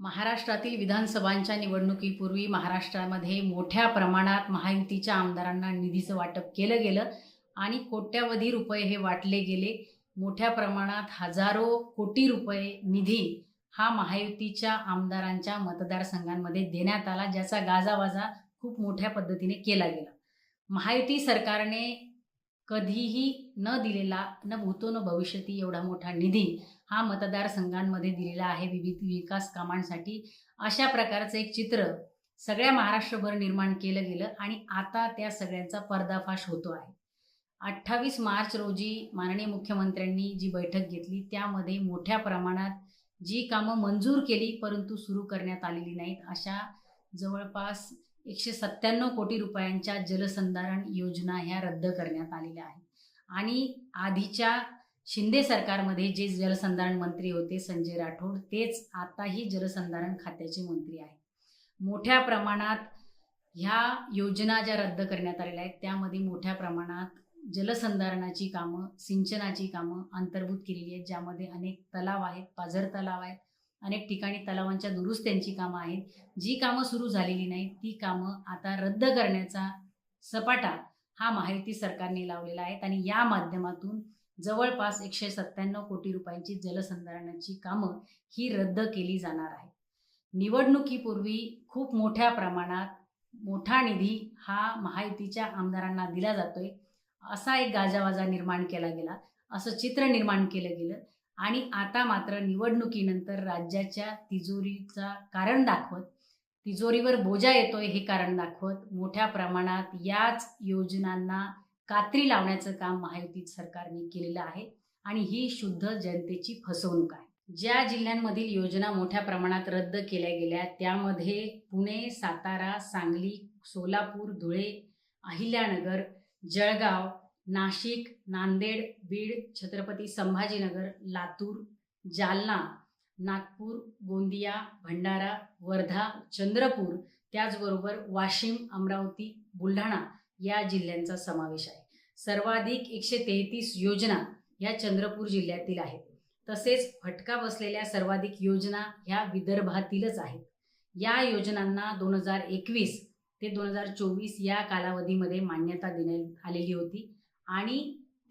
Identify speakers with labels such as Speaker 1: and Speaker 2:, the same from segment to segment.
Speaker 1: महाराष्ट्रातील विधानसभांच्या निवडणुकीपूर्वी महाराष्ट्रामध्ये मोठ्या प्रमाणात महायुतीच्या आमदारांना निधीचं वाटप केलं गेलं आणि कोट्यावधी रुपये हे वाटले गेले. मोठ्या प्रमाणात हजारो कोटी रुपये निधी हा महायुतीच्या आमदारांच्या मतदारसंघांमध्ये देण्यात आला ज्याचा गाजावाजा खूप मोठ्या पद्धतीने केला गेला. महायुती सरकारने कधीही न दिलेला न भूतो न भविष्यती एवढा मोठा निधी हा मतदारसंघांमध्ये दिलेला आहे. विविध विकास कामांसाठी अशा प्रकारचं एक चित्र सगळ्या महाराष्ट्रभर निर्माण केलं गेलं आणि आता त्या सगळ्यांचा पर्दाफाश होतो आहे. अठ्ठावीस मार्च रोजी माननीय मुख्यमंत्र्यांनी जी बैठक घेतली त्यामध्ये मोठ्या प्रमाणात जी कामं मंजूर केली परंतु सुरू करण्यात आलेली नाहीत. अशा जवळपास एकशे सत्त्याण्णव कोटी रुपयांच्या जलसंधारण योजना ह्या रद्द करण्यात आलेल्या आहेत. आणि आधीच्या शिंदे सरकारमध्ये जे जलसंधारण मंत्री होते संजय राठोड तेच आताही जलसंधारण खात्याचे मंत्री आहेत. मोठ्या प्रमाणात ह्या योजना ज्या रद्द करण्यात आलेल्या आहेत त्यामध्ये मोठ्या प्रमाणात जलसंधारणाची कामं सिंचनाची कामं अंतर्भूत केलेली आहेत ज्यामध्ये अनेक तलाव आहेत पाझर तलाव आहेत अनेक ठिकाणी तलावांच्या दुरुस्त्यांची कामं आहेत. जी कामं सुरू झालेली नाहीत ती कामं आता रद्द करण्याचा सपाटा हा महायुती सरकारने लावलेला आहे. आणि या माध्यमातून जवळपास एकशे सत्त्याण्णव कोटी रुपयांची जलसंधारणाची कामं ही रद्द केली जाणार आहे निवडणुकीपूर्वी खूप मोठ्या प्रमाणात मोठा निधी हा महायुतीच्या आमदारांना दिला जातोय. असा एक गाजावाजा निर्माण केला गेला. असं चित्र निर्माण केलं गेलं. आणि आता मात्र निवडणुकीनंतर राज्याच्या तिजोरीचा कारण दाखवत तिजोरीवर बोजा येतोय हे कारण दाखवत मोठ्या प्रमाणात याच योजनांना कात्री लावण्याचं काम महायुती सरकारने केलेलं आहे आणि ही शुद्ध जनतेची फसवणूक आहे. ज्या जिल्ह्यांमधील योजना मोठ्या प्रमाणात रद्द केल्या गेल्या त्यामध्ये पुणे सातारा सांगली सोलापूर धुळे अहिल्यानगर जळगाव नाशिक नांदेड बीड छत्रपती संभाजीनगर लातूर जालना नागपूर गोंदिया भंडारा वर्धा चंद्रपूर त्याचबरोबर वाशिम अमरावती बुलढाणा या जिल्ह्यांचा समावेश आहे. सर्वाधिक एकशे तेहतीस योजना ह्या चंद्रपूर जिल्ह्यातील आहेत. तसेच फटका बसलेल्या सर्वाधिक योजना ह्या विदर्भातीलच आहेत. या योजनांना दोन हजार एकवीस ते दोन हजार चोवीस या कालावधीमध्ये मान्यता देण्यात आलेली होती. आणि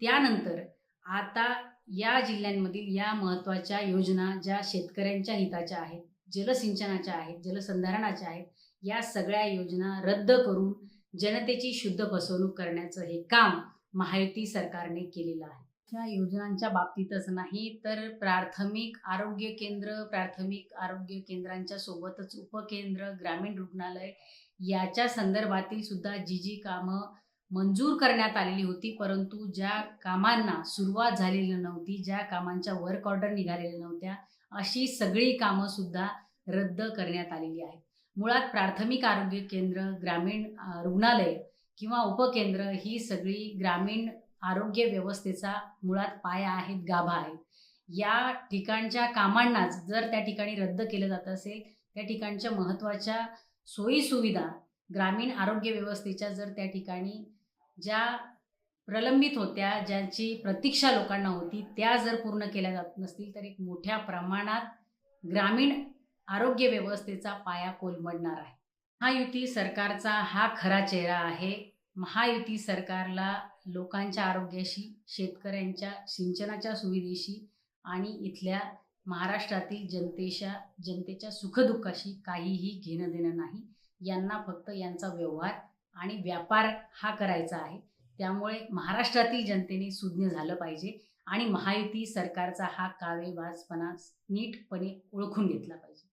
Speaker 1: त्यानंतर आता या जिल्ह्यांमधील या महत्त्वाच्या योजना ज्या शेतकऱ्यांच्या हिताच्या आहेत जलसिंचनाच्या आहेत जलसंधारणाच्या आहेत या सगळ्या योजना रद्द करून जनतेची शुद्ध फसवणूक करण्याचं हे काम महायुती सरकारने केलेलं आहे. त्या योजनांच्या बाबतीतच नाही तर प्राथमिक आरोग्य केंद्र प्राथमिक आरोग्य केंद्रांच्या सोबतच उपकेंद्र ग्रामीण रुग्णालय याच्या संदर्भातील सुद्धा जी जी कामं मंजूर करण्यात आलेली होती परंतु ज्या कामांना सुरुवात झालेली नव्हती ज्या कामांच्या वर्क ऑर्डर निघालेल्या नव्हत्या अशी सगळी कामंसुद्धा रद्द करण्यात आलेली आहेत. मुळात प्राथमिक आरोग्य केंद्र ग्रामीण रुग्णालय किंवा उपकेंद्र ही सगळी ग्रामीण आरोग्य व्यवस्थेचा मुळात पाया आहेत गाभा आहेत. या ठिकाणच्या कामांनाच जर त्या ठिकाणी रद्द केलं जात असेल त्या ठिकाणच्या महत्त्वाच्या सोयीसुविधा ग्रामीण आरोग्य व्यवस्थेच्या जर त्या ठिकाणी ज्या प्रलंबित होत्या ज्यांची प्रतीक्षा लोकांना होती त्या जर पूर्ण केल्या जात नसतील तर एक मोठ्या प्रमाणात ग्रामीण आरोग्य व्यवस्थेचा पाया कोलमडणार आहे. महायुती सरकारचा हा खरा चेहरा आहे. महायुती सरकारला लोकांच्या आरोग्याशी शेतकऱ्यांच्या सिंचनाच्या सुविधेशी आणि इथल्या महाराष्ट्रातील जनतेच्या जनतेच्या सुखदुःखाशी काहीही घेणं देणं नाही. यांना फक्त यांचा व्यवहार आणि व्यापार हा करायचा आहे. त्यामुळे महाराष्ट्रातील जनतेने सुज्ञ झालं पाहिजे आणि महायुती सरकारचा हा कावेबाजपणा नीटपणे ओळखून घेतला पाहिजे.